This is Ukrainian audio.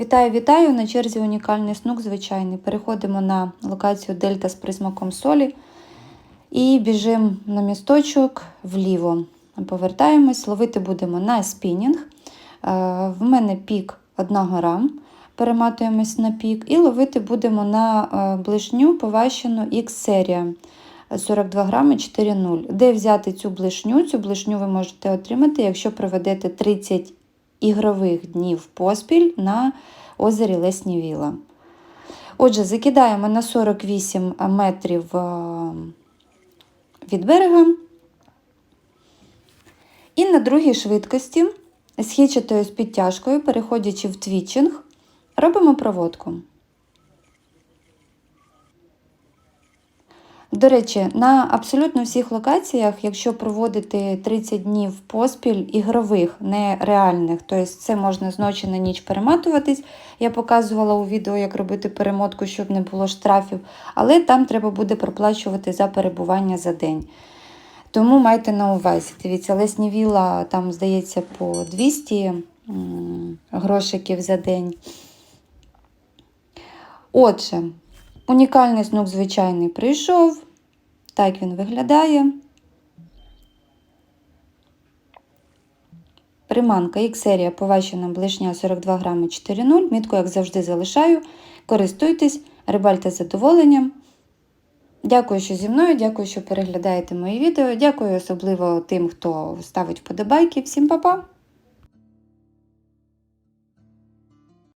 Вітаю, вітаю! На черзі унікальний снук звичайний. Переходимо на локацію Дельта з присмаком солі і біжимо на місточок вліво. Повертаємось, ловити будемо на спінінг. Е, В мене пік 1 грам. Перематуємось на пік і ловити будемо на е, блишню поващену X-серія 42 грами 4,0. Де взяти цю блишню? Цю блишню ви можете отримати, якщо проведете 30 ігрових днів поспіль на озері Лесні Віла. Отже, закидаємо на 48 метрів е, від берега. І на другій швидкості з з підтяжкою, переходячи в твічинг, робимо проводку. До речі, на абсолютно всіх локаціях, якщо проводити 30 днів поспіль ігрових, не реальних, тобто це можна з ночі на ніч перематуватись. Я показувала у відео, як робити перемотку, щоб не було штрафів, але там треба буде проплачувати за перебування за день. Тому майте на увазі. Дивіться, Лесні Віла, там, здається, по 200 грошиків за день. Отже, унікальний снук звичайний прийшов. Так він виглядає. Приманка X-серія поващена блишня 42 грами 4,0. Мітку, як завжди, залишаю. Користуйтесь, рибальте з задоволенням. Дякую, що зі мною, дякую, що переглядаєте мої відео. Дякую особливо тим, хто ставить вподобайки. Всім па-па!